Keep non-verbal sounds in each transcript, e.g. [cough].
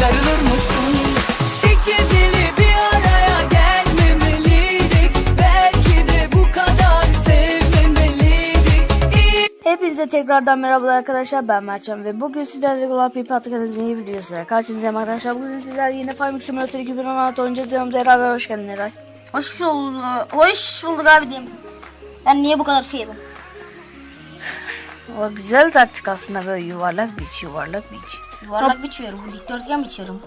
darılır mısın? Çekirgeli bir araya gelmemeliydik Belki de bu kadar sevmemeliydik İyi Hepinize tekrardan merhabalar arkadaşlar ben Mertcan ve bugün sizlerle Global Pipa kanalının yeni videosuyla karşınızdayım arkadaşlar. Bugün sizlerle yine Farming Simulator 2016 oynayacağız. Yanımda Eray var. Hoş geldin Eray. Hoş bulduk. Hoş bulduk abi diyeyim. Ben niye bu kadar fiyatım? O güzel taktik aslında böyle yuvarlak biç yuvarlak biç. Yuvarlak biçiyorum. Dikdörtgen biçiyorum.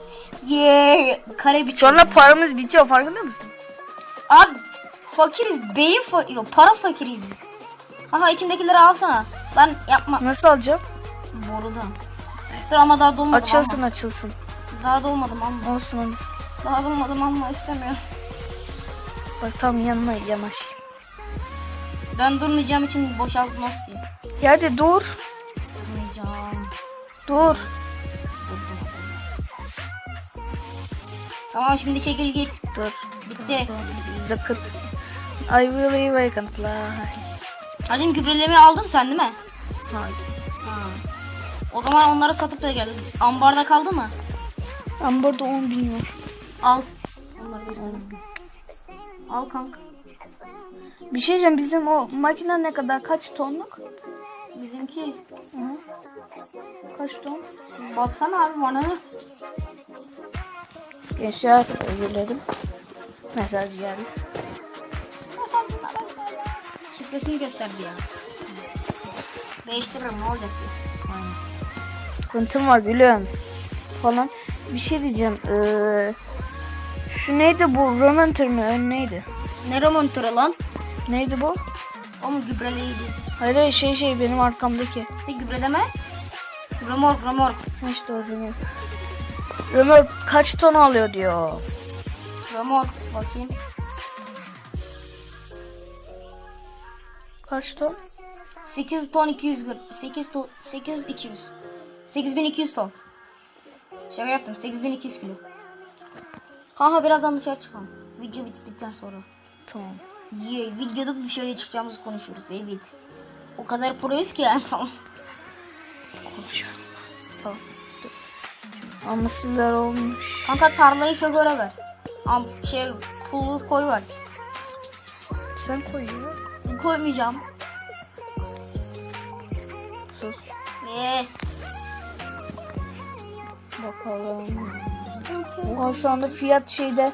Yeee. Kare biçiyorum. anda paramız bitiyor farkında mısın? Abi fakiriz. Beyin fa Yok, para fakiriz biz. Ama içimdekileri alsana. Lan yapma. Nasıl alacağım? Borudan. Dur ama daha dolmadım Açılsın ama. açılsın. Daha dolmadım ama. Olsun hadi. Daha dolmadım ama istemiyorum. Bak tam yanına yanaş. Ben durmayacağım için boşaltmaz ki. Ya hadi dur. Durmayacağım. Dur. Tamam şimdi çekil git. Dur. Bitti. Zakır. I will I can fly. Hacım gübrelemeyi aldın sen değil mi? Hayır. Ha. O zaman onları satıp da geldin. Ambarda kaldı mı? Burada 10 bin var. Al. Güzel. Al kanka. Bir şey diyeceğim bizim o makine ne kadar kaç tonluk? Bizimki. Hı. Kaç ton? Baksana abi bana. Gençler özür dilerim. Mesaj geldi. Şifresini gösterdi ya. Değiştiririm ne olacak ki? Sıkıntım var biliyorum. Falan. Bir şey diyeceğim. Ee, şu neydi bu? Romanter mi? Ön neydi? Ne romontura lan? Neydi bu? O mu gübreleyici? Hayır hayır, şey şey benim arkamdaki. Ne gübreleme? Remork remork. İşte o römork. Römork kaç ton alıyor diyor. Remork. Bakayım. Kaç ton? 8 ton 200 gram. 8 ton 8 200. 8200 ton. Şaka yaptım. 8200 kilo. Kanka birazdan dışarı çıkalım. Video bittikten sonra. Tamam. Ye, videoda da dışarıya çıkacağımızı konuşuyoruz. Evet. O kadar proyuz ki yani. [laughs] Konuşalım. Tamam. Ama sizler olmuş. Kanka tarlayı şoföre ver. Am şey pulu koy ver. Sen koy ya. Koymayacağım. Sus. Ee, Bakalım. Oha şu anda fiyat şeyde.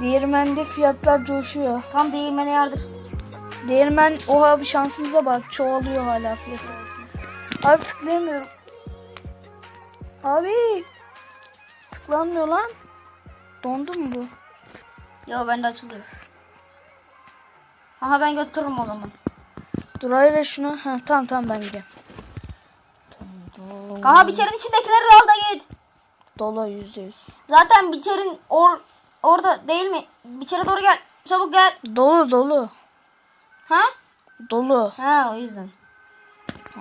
Değirmende fiyatlar coşuyor. tam değirmene yardır. Değirmen oha bir şansımıza bak çoğalıyor hala fiyat. Abi tıklayamıyorum. Abi tıklanmıyor lan. Dondu mu bu? Yo bende açılıyor. Aha ben götürürüm o zaman. Dur hayır şunu. Ha, tamam tamam ben gidiyorum. Tamam, Kanka biçerin içindekileri al da git. Dolu yüzde yüz. Zaten biçerin or orada değil mi? Biçere doğru gel. Çabuk gel. Dolu dolu. Ha? Dolu. Ha o yüzden.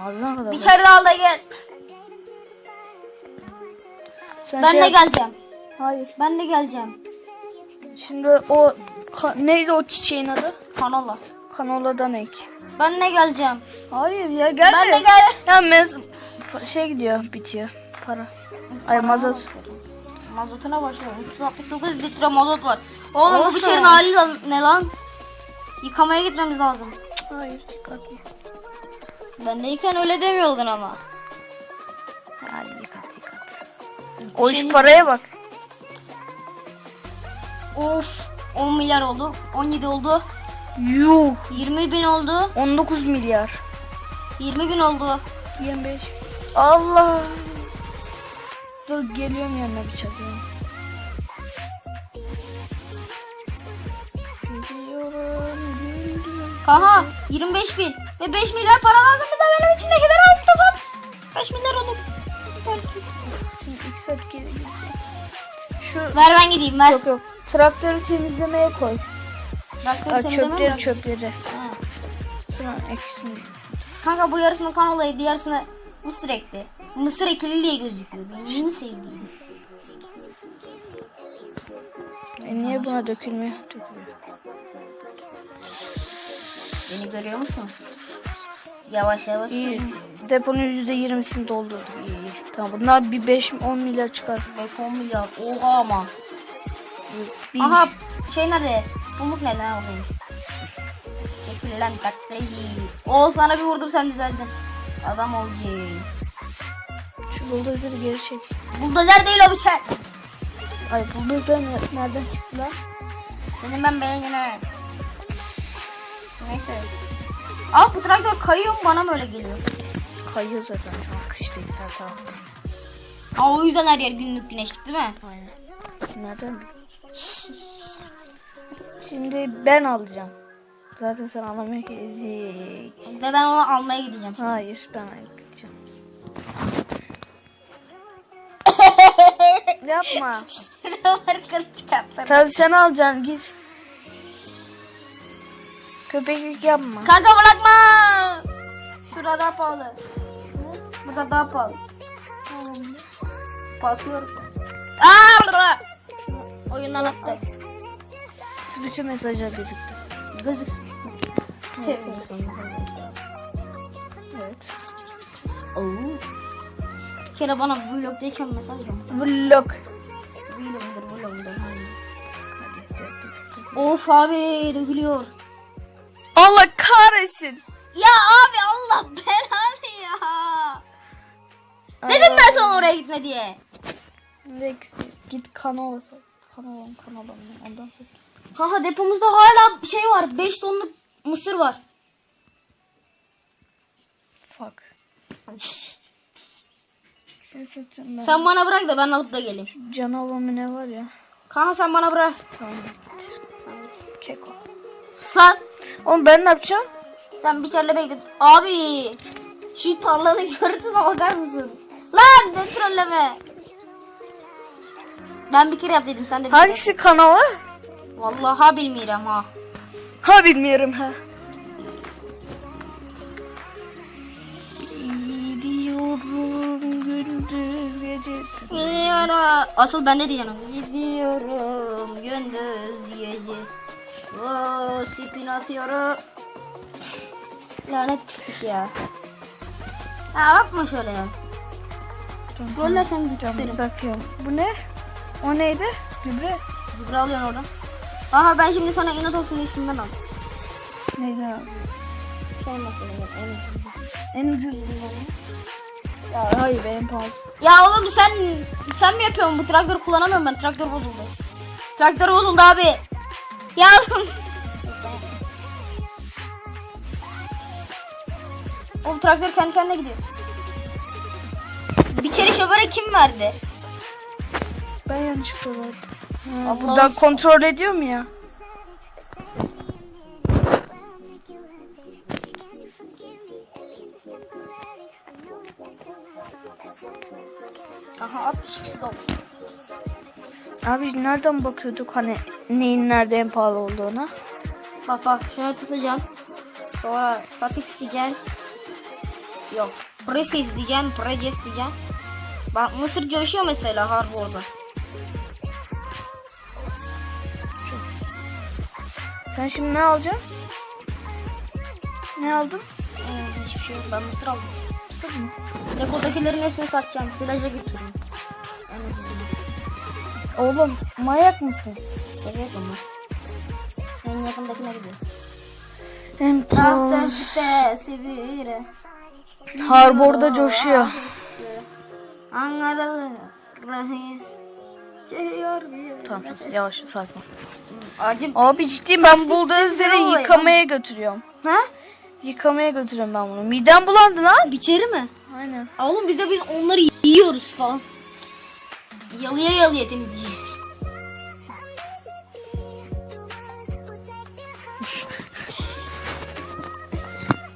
Ağzına kadar. Biçeri al da gel. Sen Ben şey de yap- geleceğim. Hayır. Ben de geleceğim. Şimdi o ka- neydi o çiçeğin adı? Kanola. Kanoladan ek. Ben de geleceğim. Hayır ya gel. Ben de gel. Ya mez şey gidiyor bitiyor para. Ay mazot. Mazotuna başlayalım. 369 litre mazot var. Oğlum bu Olsun. hali lan- ne lan? Yıkamaya gitmemiz lazım. Hayır dikkatli. Bendeyken öyle demiyordun ama. O iş paraya bak. Of. 10 milyar oldu. 17 oldu. Yuh. 20 bin oldu. 19 milyar. 20 bin oldu. 25. Allah. Dur geliyorum yanına bir geliyorum. Kaha 25 bin. Ve 5 milyar para lazım bir de benim içindekileri alıp da sat. 5 milyar olur. Şimdi iki saat geri gideceğim. Şu Ver ben gideyim ver. yok yok. Traktörü temizlemeye koy. Traktörü temizlemem çöpleri lazım. çöpleri. Ha. Sonra eksin. Kanka bu yarısını kanolayı diğerisini mısır ekli. Mısır ekli diye gözüküyor. Benim sevdiğim. E niye buna dökülmüyor? Dökülüyor. Beni görüyor musun? Yavaş yavaş. İyi. Deponun %20'sini doldurduk. İyi iyi. Tamam bunlar bir 5-10 milyar çıkar. 5-10 milyar. Oha ama. Bir, Aha şey nerede? Pamuk nerede? Ha. Çekil lan taklayı. O sana bir vurdum sen düzeldin. Adam olacak. Şu buldozeri geri çek. Buldozer değil o bıçak. Ay buldozer ne- nereden çıktı lan? Senin ben beğenine. Neyse. Aa bu traktör kayıyor mu bana mı öyle geliyor? Kayıyor zaten şu an kıştayız her taraf. Aa o yüzden her yer günlük güneşlik değil mi? Aynen. Nereden Şimdi ben alacağım. Zaten sen anlamıyor ki ezik. Ve ben onu almaya gideceğim. Hayır ben gideceğim. [laughs] Yapma. Yaptım. Tabii sen alacaksın git. Köpeklik yapma. Kanka bırakma. Şurada pahalı. Burada daha pahalı. Bakıyorum. Aa! Oyundan attı. Bütün mesajlar gözüktü. Gözüksün. Sevmiyorsun. Evet. Oo. Bir kere bana vlogdayken mesaj yolladı. Vlog. Vlogdur vlogdur. Of abi dökülüyor. Allah kahretsin. Ya abi Allah ya. Dedim ben sana oraya gitme diye. Rex git kanala sat. Kanalam kanalam ondan sat. Kanka depomuzda hala şey var. 5 tonluk mısır var. Fuck. Ben? Sen bana bırak da ben alıp da geleyim. Canavar mı ne var ya? Kanka sen bana bırak. Tamam. Keko. Sus lan. Oğlum ben ne yapacağım? Sen bir çarla bekle. Abi. Şu tarlanın [laughs] görüntüsüne bakar mısın? Lan ne trolleme. Ben bir kere yap dedim sen de bir. Hangisi kanalı? Vallahi bilmiyorum ha. Ha bilmiyorum ha. Gidiyorum gündüz gece. Gidiyorum. Asıl ben ne diyeceğim? Gidiyorum gündüz gece. Oo, spin atıyorum. Lanet pislik ya. Ha bakma şöyle ya. Roller sen git Tamam, isterim. bakıyorum. Bu ne? O neydi? Gübre. Gübre alıyorsun oradan. Aha ben şimdi sana inat olsun şundan al. Neydi abi? Şey en ucuz. En ucuz Ya hayır benim pahalı. Ya oğlum sen sen mi yapıyorsun bu traktörü kullanamıyorum ben traktör bozuldu. Traktör bozuldu abi. Ya oğlum. Oğlum traktör kendi kendine gidiyor. Bir kere şoföre kim verdi? Ben yanlışlıkla verdim. Ha, Allah'ım buradan kontrol ediyor mu ya? Aha 62 oldu. Abi nereden bakıyorduk hani neyin nerede en pahalı olduğuna? Bak bak şunu tutacaksın. Sonra statics diyeceksin. Yok. Precis diyeceksin. Precis diyeceksin. Bak Mısır coşuyor mesela harbi orada. Ben şimdi ne alacağım? Ne aldım? Ee, hiçbir şey yok. Ben mısır aldım. Mısır mı? Depodakilerin hepsini satacağım. Silaja ucuzunu. Oğlum manyak mısın? Şaka yapma. En yakındakine gidiyoruz. En Tahta biri. Harborda coşuyor. Tamam sus yavaş sakin. Acım. Abi ciddiyim ben buldozeri yıkamaya götürüyorum. Ha? Yıkamaya götürüyorum ben bunu. Midem bulandı lan. Biçeri mi? Aynen. Oğlum biz de biz onları yiyoruz falan. Yalıya yalıya temizleyeceğiz.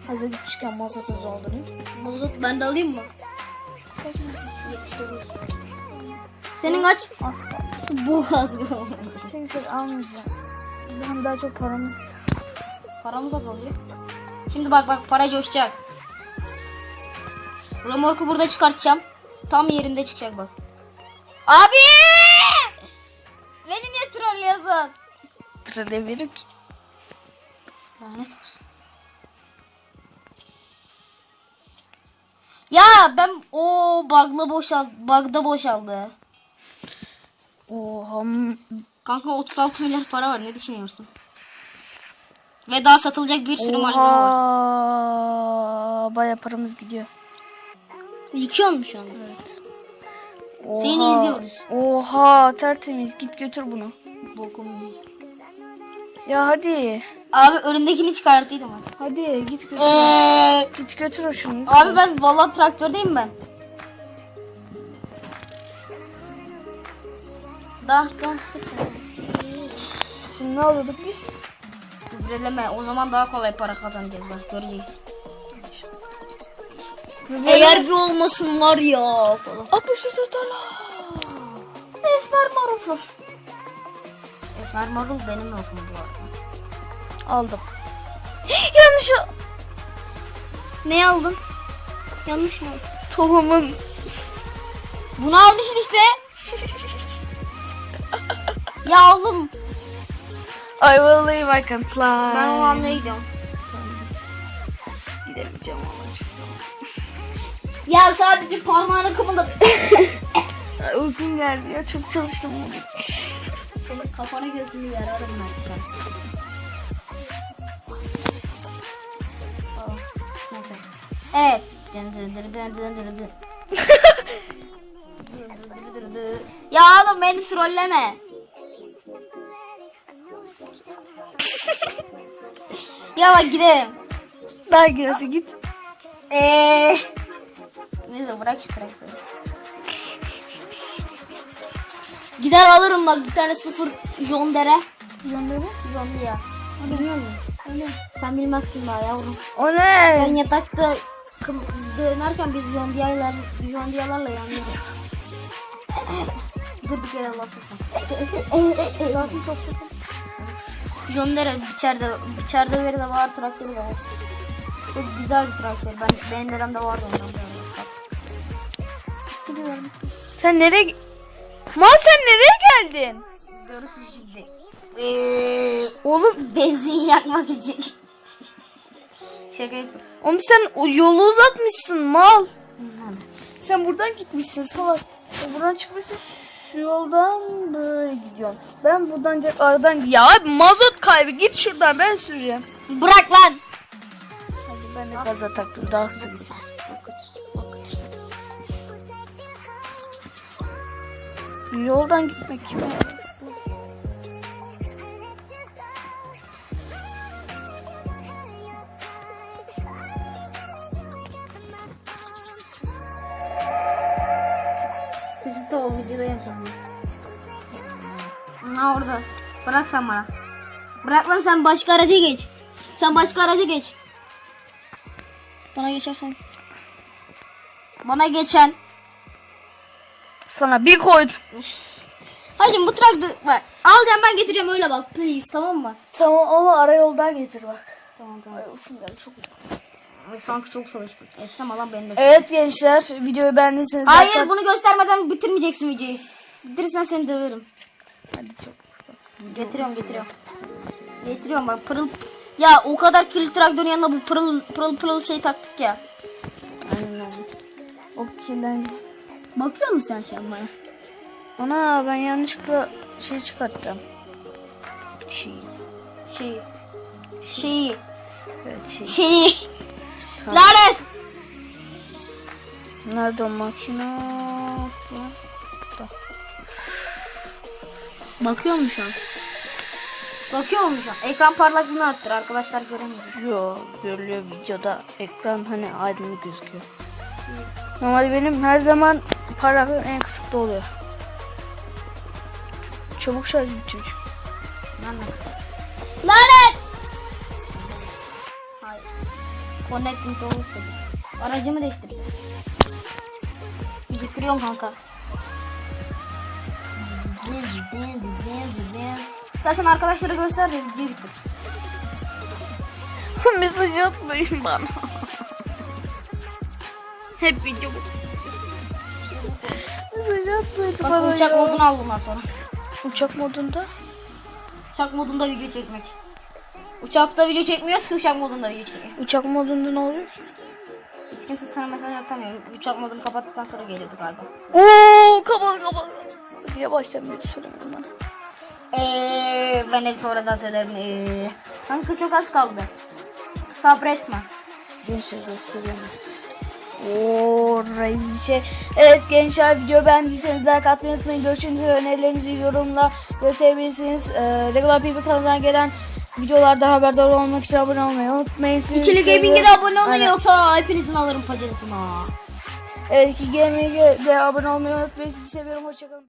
Hazır gitmişken mazotuz doldurayım. Mazot ben de alayım mı? 79. Senin kaç? Asla. Bu az. Seni sen almayacağım. Ben daha çok paramı... Paramız azalıyor. Şimdi bak bak para coşacak. Remorku burada çıkartacağım. Tam yerinde çıkacak bak. Abi! Beni niye trollüyorsun? Trollebilirim ki. Lanet olsun. Ya ben o bug'la boşaldı. Bug'da boşaldı. Oha. Kanka 36 milyar para var. Ne düşünüyorsun? Ve daha satılacak bir sürü malzeme var. Baya paramız gidiyor. Yıkıyor mu şu anda? Oha. Seni izliyoruz. Oha tertemiz git götür bunu. Bokum. Ya hadi. Abi önündekini çıkarttıydım ben. Hadi git götür. Git götür o şunu. Abi ben vallahi traktördeyim ben. Dah dah. Şimdi ne alıyorduk biz? Gübreleme. O zaman daha kolay para kazanacağız bak göreceğiz. Eğer bir olmasın var ya falan. 63 dolar. Esmer marul. Esmer marul benim olsun bu arada. Aldım. [gasps] Yanlış. Ne aldın? Yanlış mı? Tohumun. Bunu almışsın işte. [laughs] ya oğlum I will leave I can fly. ben o almaya gidiyorum. Gidemeyeceğim ama. [laughs] Ya sadece parmağını kımıldadı. [laughs] Ay, Uykum geldi ya çok çalıştım. Senin kafana gözünü yararım ben şu dın. [laughs] Ya oğlum beni trolleme. [laughs] ya bak gidelim. Daha giresi git. Eee. Neyse bırak şu traktörü. Gider alırım bak bir tane sıfır Jondere. Gönderi. Jondi ya. Bilmiyor musun? Sen bilmezsin daha yavrum. O ne? Sen yatakta kım- dönerken biz Jondiyalar, Jondiyalarla yandık. Durduk yere laf sokma. Jondere içeride, içeride veri de var, traktörü var. Çok güzel bir traktör. Ben, benim dedem de vardı ondan. Gidiyorum. Sen nereye... Ma sen nereye geldin? Görürsün şimdi. Oğlum, Benzin yakmak için. Yapıyorum. oğlum sen yolu uzatmışsın mal. Sen buradan gitmişsin salak. Buradan çıkmışsın şu yoldan böyle gidiyorsun. Ben buradan direkt aradan ya abi mazot kaybı git şuradan ben süreceğim. Bırak lan. Hadi ben de gaza taktım daha hızlı gitsin. Yoldan gitmek kime? De o videoda yapalım. Ha orada. Bırak sen bana. Bırak lan sen başka araca geç. Sen başka araca geç. Bana geçersen. Bana geçen. Sana bir koydum. Hacım bu traktör bak. Alacağım ben getiriyorum öyle bak please tamam mı? Tamam ama ara yoldan getir bak. Tamam tamam. çok Ay, sanki çok çalıştık. Esnem alan benim de. Evet gençler videoyu beğendiyseniz Hayır zaten- bunu göstermeden bitirmeyeceksin videoyu. Bitirirsen seni döverim. Hadi çok. Getiriyorum getiriyorum. Getiriyorum bak pırıl. Ya o kadar kirli traktörün yanına bu pırıl pırıl pırıl şey taktık ya. Aynen. O kirlendi. Bakıyor musun sen şu an bana? Ana ben yanlışlıkla şey çıkarttım. Şey. Şeyi. Şeyi. Evet şey. Şeyi. Lanet. Nerede o makine? Bakıyor mu şu an? Bakıyor mu şu an? Ekran parlaklığını arttır arkadaşlar göremiyor. Yo görülüyor videoda ekran hani aydınlık gözüküyor. Normal benim her zaman parlaklığım en kısıkta oluyor. Çabuk şarj bitiyor. Ben de kısa. Connecting to dedi. Aracımı değiştirdim. Getiriyorum kanka. İstersen arkadaşlara göster de videoyu bitir. [laughs] Mesaj atmayın bana. Hep video. Mesaj atmayın Bak bana uçak ya. modunu al bundan sonra. Uçak modunda. Uçak modunda video çekmek. Uçakta video çekmiyoruz ki uçak modunda video çekiyor. Uçak modunda ne oluyor? Hiç kimse sana mesaj atamıyor. Uçak modunu kapattıktan sonra geliyordu galiba. Oo kapalı kapalı. Yavaştan bir söylemedim bana. Eee ben de sonradan söylerim. Eee. Kanka çok az kaldı. Sabretme. Gençler gösteriyorum. Oo reis bir şey. Evet gençler video beğendiyseniz like atmayı unutmayın. Görüşlerinizi ve önerilerinizi yorumla gösterebilirsiniz. Ee, Regular People kanalına gelen videolardan haberdar olmak için abone olmayı unutmayın. Sizi İkili Gaming'e de abone olun Aynen. yoksa hepinizin alırım paçasını. Evet iki Gaming'e de abone olmayı unutmayın. Sizi seviyorum. Hoşçakalın.